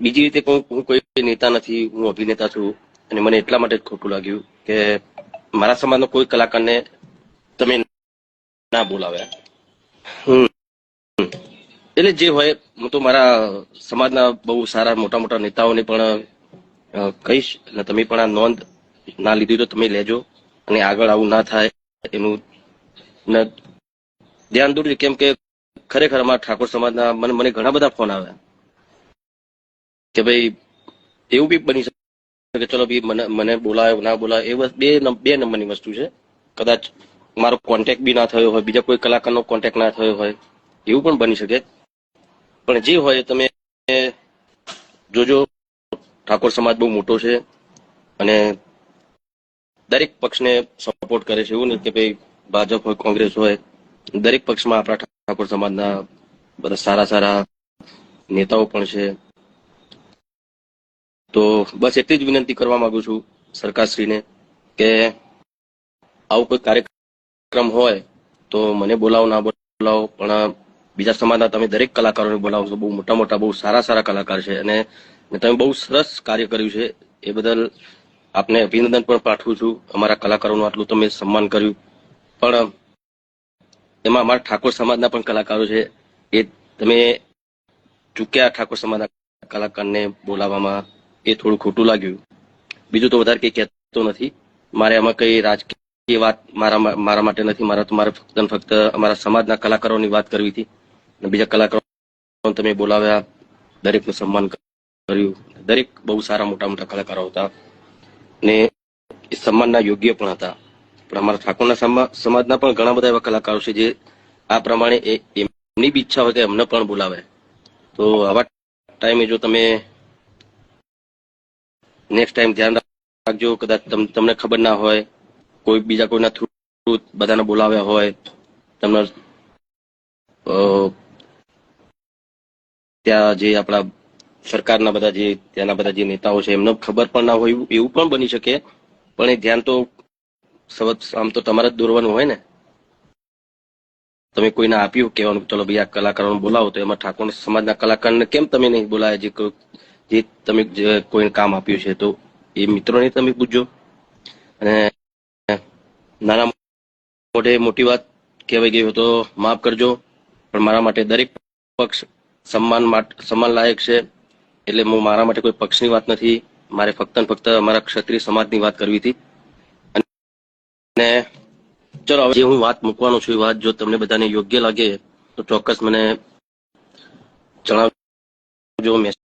બીજી રીતે હું કોઈ નેતા નથી, હું અભિનેતા છું અને મને એટલા માટે જ ખોટું લાગ્યું કે મારા સમાજનો કોઈ કલાકારને તમે ના બોલાવ્યા. એટલે જે હોય, હું તો મારા સમાજના બહુ સારા મોટા મોટા નેતાઓને પણ કહીશ. અને તમે પણ આ નોંધ ના લીધી તો તમે લેજો. અને આગળ આવું ના થાય એનું ધ્યાન દોરજો. કેમ કે ખરેખર અમારા ઠાકોર સમાજના મને મને ઘણા બધા ફોન આવ્યા. કે ભાઈ એવું બી બની શકે, કે ચલો ભાઈ મને મને બોલાયો, ના બોલાયો, એ બે બે નંબરની વસ્તુ છે. કદાચ મારો કોન્ટેક્ટ બી ના થયો હોય, બીજા કોઈ કલાકારનો કોન્ટેક્ટ ના થયો હોય, એવું પણ બની શકે. પણ જે હોય તમે જોજો, ઠાકોર સમાજ બહુ મોટો છે અને દરેક પક્ષને સપોર્ટ કરે છે. એવું નહીં કે ભાઈ ભાજપ હોય, કોંગ્રેસ હોય, દરેક પક્ષમાં આપણા ઠાકોર સમાજના બધા સારા સારા નેતાઓ પણ છે. તો બસ એટલી જ વિનંતી કરવા માંગુ છું સરકારશ્રીને કે આવું કોઈ કાર્યક્રમ હોય તો મને બોલાવો, ના બોલાવો, પણ બીજા સમાજના તમે દરેક કલાકારોને બોલાવો છો. બહુ મોટા મોટા, બહુ સારા સારા કલાકાર છે અને તમે બહુ સરસ કાર્ય કર્યું છે. એ બદલ આપને અભિનંદન પણ પાઠવું છું. અમારા કલાકારોનું આટલું તમે સન્માન કર્યું. પણ એમાં અમારા ઠાકોર સમાજના પણ કલાકારો છે. એ તમે ચૂક્યા ઠાકોર સમાજના કલાકારને બોલાવવામાં એ થોડું ખોટું લાગ્યું. બીજું તો વધારે કંઈ કહેતો નથી. મારે આમાં કઈ રાજકીય વાત મારા મારા માટે નથી. મારા તો મારે ફક્ત ફક્ત અમારા સમાજના કલાકારોની વાત કરવી હતી. અને બીજા કલાકારો તમે બોલાવ્યા, દરેકનું સન્માન કર્યું. દરેક બહુ સારા મોટા મોટા કલાકારો હતા. ને એ સન્માનના યોગ્ય પણ હતા. પણ અમારા ઠાકોરના સમા- સમાજના પણ ઘણા બધા એવા કલાકારો છે જે આ પ્રમાણે એમની બી ઈચ્છા હોય કે એમને પણ બોલાવે. તો આવા ટાઈમે જો તમે નેક્સ્ટ ટાઈમ ધ્યાન રાખજો, કદાચ તમ- તમને ખબર ના હોય, કોઈ બીજા કોઈના થ્રુ બધાને બોલાવ્યા હોય, તમને ત્યાં જે આપણા સરકારના બધા જે, ત્યાંના બધા જે નેતાઓ છે, એમને ખબર પણ ના હોય, એવું- પણ બની શકે, પણ એ ધ્યાન તો આમ તો તમારે જ દોરવાનું હોય ને. તમે કોઈને આપ્યું, કહેવાનું કે ચલો ભાઈ આ કલાકારોને બોલાવો, તો એમાં ઠાકોર સમાજના કલાકારને કેમ તમે નહીં બોલાય, જે કોઈ- જે તમે કોઈને કામ આપ્યું છે, તો એ મિત્રોને તમે પૂછજો. અને નાના મોટે મોટી વાત કહેવાય ગઈ તો માફ કરજો, પણ મારા માટે દરેક પક્ષ સન્માન સન્માન લાયક છે. એટલે હું મારા માટે કોઈ પક્ષની વાત નથી. મારે ફક્ત ને ફક્ત અમારા ક્ષત્રિય સમાજની વાત કરવી હતી. અને ચલો, હવે હું વાત મૂકવાનો છું, એ વાત જો તમને બધાને યોગ્ય લાગે, તો ચોક્કસ મને જણાવજો મેસેજ